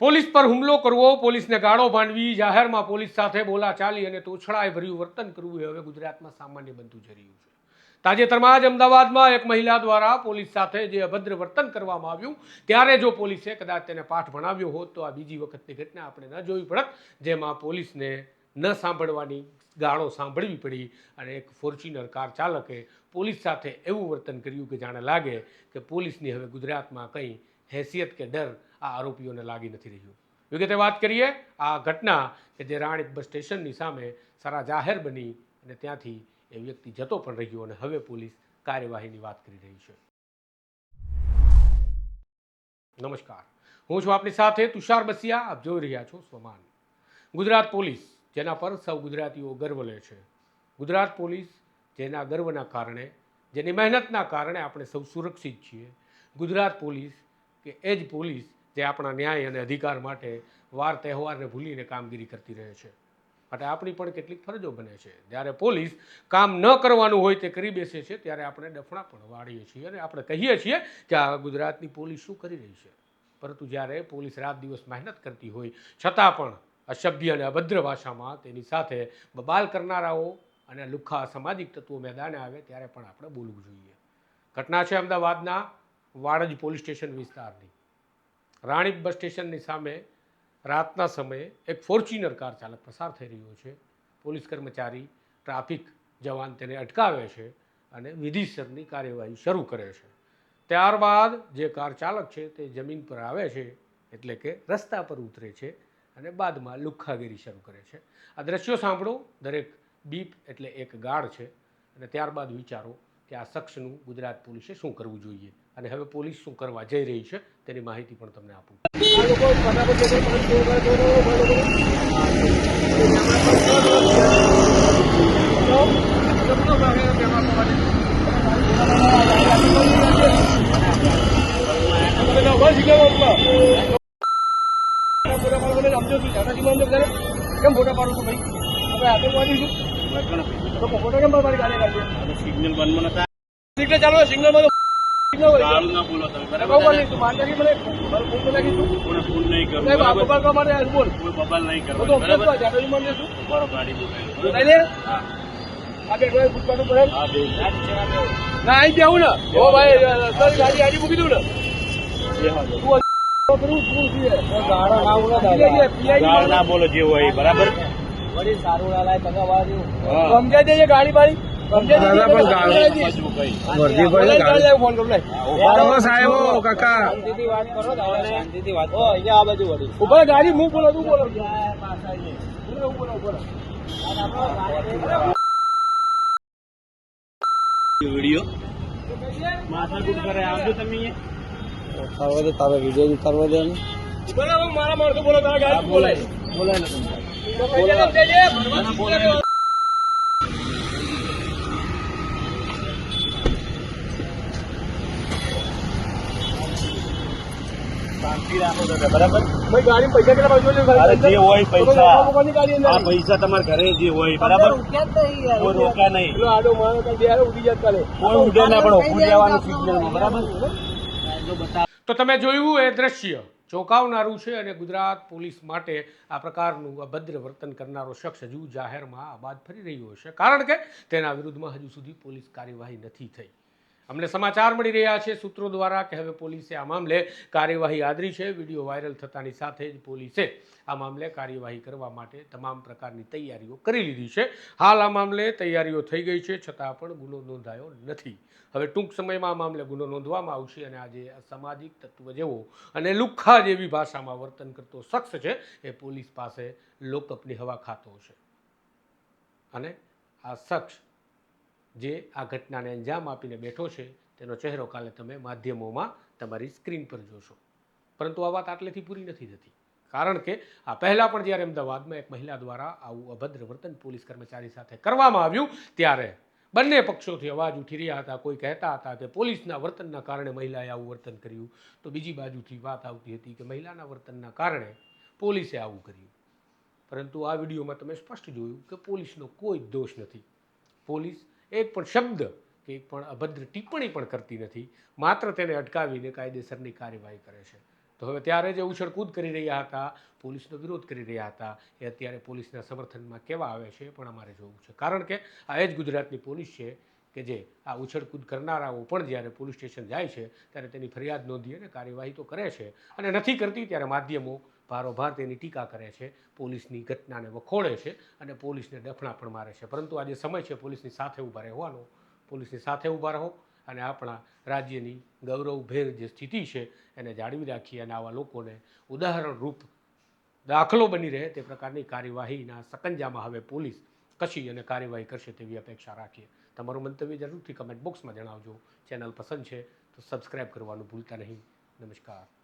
Police પર હુમલો કરવો, પોલીસને ગાળો ભાંડવી, જાહેરમાં પોલીસ સાથે બોલાચાલી અને તોછડાએ ભર્યું વર્તન કરવું એ હવે ગુજરાતમાં સામાન્ય બનતું જઈ રહ્યું છે. તાજેતરમાં જ અમદાવાદમાં એક મહિલા દ્વારા પોલીસ સાથે જે અભદ્ર વર્તન કરવામાં આવ્યું, ત્યારે જો પોલીસે કદાચ તેને પાઠ ભણાવ્યો હોત, તો આ બીજી વખતની ઘટના આપણે ન જોવી પડત, જેમાં પોલીસને ન સાંભળવાની ગાળો સાંભળવી પડી અને એક ફોર્ચ્યુનર કાર ચાલકે પોલીસ સાથે એવું વર્તન કર્યું કે જાણે લાગે કે પોલીસની હવે ગુજરાતમાં કંઈ હેસિયત કે ડર આ આરોપીઓને લાગી નથી રહ્યું. વિગતે વાત કરીએ, આ ઘટના કે જે રાણીપ બસ સ્ટેશનની સામે સારા જાહેર બની અને ત્યાંથી એ વ્યક્તિ જતો પણ રહ્યો અને હવે પોલીસ કાર્યવાહીની વાત કરી રહી છે. નમસ્કાર. હું છું આપની સાથે તુષાર બસિયા. આપ જોઈ રહ્યા છો સ્વમાન. ગુજરાત પોલીસ, જેના પર સૌ ગુજરાતીઓ ગર્વ લે છે. ગુજરાત પોલીસ, જેના ગર્વના કારણે, જેની મહેનતના કારણે આપણે સૌ સુરક્ષિત છીએ. ગુજરાત પોલીસ, કે એ જ પોલીસ જે આપણા ન્યાય અને અધિકાર માટે વાર તહેવારને ભૂલીને કામગીરી કરતી રહે છે. માટે આપણી પણ કેટલીક ફરજો બને છે. જ્યારે પોલીસ કામ ન કરવાનું હોય તે કરી બેસે છે, ત્યારે આપણે ડફણા પણ વાળીએ છીએ અને આપણે કહીએ છીએ કે આ ગુજરાતની પોલીસ શું કરી રહી છે. પરંતુ જ્યારે પોલીસ રાત દિવસ મહેનત કરતી હોય, છતાં પણ અસભ્ય અને અભદ્ર ભાષામાં તેની સાથે બબાલ કરનારાઓ અને લુખ્ખા સામાજિક તત્વો મેદાને આવે ત્યારે પણ આપણે બોલવું જોઈએ. ઘટના છે અમદાવાદના વાડજ પોલીસ સ્ટેશન વિસ્તારની. રાણીપ બસ સ્ટેશનની સામે રાતના સમયે એક ફોર્ચ્યુનર કાર ચાલક પસાર થઈ રહ્યો છે. પોલીસ કર્મચારી ટ્રાફિક જવાન તેને અટકાવે છે અને વિધિસરની કાર્યવાહી શરૂ કરે છે. ત્યારબાદ જે કાર ચાલક છે તે જમીન પર આવે છે એટલે કે રસ્તા પર ઉતરે છે અને બાદમાં લુખ્ખાગીરી શરૂ કરે છે. આ દ્રશ્યો સાંભળો. દરેક બીપ એટલે એક ગાળ છે અને ત્યારબાદ વિચારો કે આ શખ્સનું ગુજરાત પોલીસે શું કરવું જોઈએ? અને હવે પોલીસ શું કરવા જઈ રહી છે તેની માહિતી પણ તમને આપું. કેમ ફોટા પાડું છું ભાઈ આપણે આતંકવાદી છું તો ફોટો કેમ મારી ગાડી કાઢી સિગ્નલ બંધ મને સિગ્નલ ચાલો સિગ્નલ સિગ્નલ સારું ના બોલો તમે. બરાબર ફોન નહીં કરું બોલ. કોઈ બબાલ નહીં બરો ગાડી બોલાવી. ના જવું ને. ઓ ભાઈ ગાડી આડી મૂકી દઉં ને. ના બોલો ના જે હોય બરાબર? હા. સમજાય છે ગાડી બાડી સમજાય પણ ગાડી લાવ, ફોન ઊભા ગાડી હું બોલો તું બોલો. વીડિયો. માથાકૂટ કરે આવજો તમે બોલો, હવે મારા માણસો બોલો તારા ગાડી બોલાય. બોલાય. ને તો કઈ દે, સમજાય છે? ભરવા બોલાય. શાંતિ રાખો તમે બરાબર? ભાઈ ગાડી પૈસા કેટલા બાજુ અરે જે હોય તો પૈસા. તો લોકોની ગાડી અંદર? આ પૈસા તમારા ઘરે જે હોય બરાબર? કોઈ રોકા નહીં. આડો માણસ કાંઈ ઉડી જાત કાલે. કોઈ ઉડે ના પણ ઉભું રહેવાનું સિગ્નલમાં બરાબર? તો તમે જોયું એ દ્રશ્ય? ચોંકાવનારું છે અને ગુજરાત પોલીસ માટે આ પ્રકારનું અભદ્ર વર્તન કરનારો શખ્સ હજુ જાહેરમાં આબાદ ફરી રહ્યો છે કારણ કે તેના વિરુદ્ધમાં હજુ સુધી પોલીસ કાર્યવાહી નથી થઈ. અમને સમાચાર મળી રહ્યા છે. સૂત્રો દ્વારા કે હવે પોલીસે આ મામલે કાર્યવાહી આદરી છે. વીડિયો વાયરલ થતાની સાથે જ પોલીસે આ મામલે કાર્યવાહી કરવા માટે તમામ પ્રકારની તૈયારીઓ કરી લીધી છે. હાલ આ મામલે તૈયારીઓ થઈ ગઈ છે. છતાં પણ ગુનો નોંધાયો નથી. હવે ટૂંક સમયમાં આ મામલે ગુનો નોંધવામાં આવશે અને આજે અસામાજિક તત્વ જેવો અને લુખ્ખા જેવી ભાષામાં વર્તન કરતો શખ્સ છે એ પોલીસ પાસે લોકઅપની હવા ખાતો છે અને આ શખ્સ જે આ ઘટનાને અંજામ આપીને બેઠો છે, તેનો ચહેરો કાલે તમે માધ્યમોમાં તમારી સ્ક્રીન પર જોશો. પરંતુ આ વાત આટલેથી પૂરી નથી થતી. કારણ કે આ પહેલાં પણ જ્યારે અમદાવાદમાં એક મહિલા દ્વારા આવું અભદ્ર વર્તન પોલીસ કર્મચારી સાથે કરવામાં આવ્યું, ત્યારે બંને પક્ષોથી અવાજ ઉઠી રહ્યા હતા. કોઈ કહેતા હતા કે પોલીસના વર્તનના કારણે મહિલાએ આવું વર્તન કર્યું. તો બીજી બાજુથી વાત આવતી હતી કે મહિલાના વર્તનના કારણે પોલીસે આવું કર્યું. પરંતુ આ વિડીયોમાં તમે સ્પષ્ટ જોયું કે પોલીસનો કોઈ દોષ નથી. પોલીસ એક પણ શબ્દ કે એક પણ અભદ્ર ટિપ્પણી પણ કરતી નથી. માત્ર તેને અટકાવીને કાયદેસરની કાર્યવાહી કરે છે. તો હવે ત્યારે જે ઉછળકૂદ કરી રહ્યા હતા, પોલીસનો વિરોધ કરી રહ્યા હતા, એ અત્યારે પોલીસના સમર્થનમાં કેવા આવે છે પણ અમારે જોવું છે. કારણ કે આ એ જ ગુજરાતની પોલીસ છે કે જે આ ઉછળકૂદ કરનારાઓ પણ જ્યારે પોલીસ સ્ટેશન જાય છે, ત્યારે તેની ફરિયાદ નોંધી અને કાર્યવાહી તો કરે છે અને નથી કરતી, ત્યારે માધ્યમો ભારોભાર તેની ટીકા કરે છે, પોલીસની ઘટનાને વખોડે છે અને પોલીસને ડફણા પણ મારે છે. પરંતુ આજે સમય છે, પોલીસની સાથે ઊભા રહેવાનો. પોલીસની સાથે ઊભા રહો અને આપણા રાજ્યની ગૌરવભેર જે સ્થિતિ છે એને જાળવી રાખીએ અને આવા લોકોને ઉદાહરણરૂપ દાખલો બની રહે તે પ્રકારની કાર્યવાહીના સકંજામાં હવે પોલીસ કશી અને કાર્યવાહી કરશે તેવી અપેક્ષા રાખીએ. તમારું મંતવ્ય જરૂરથી કમેન્ટ બોક્સમાં જણાવજો. ચેનલ પસંદ છે તો સબસ્ક્રાઈબ કરવાનું ભૂલતા નહીં. નમસ્કાર.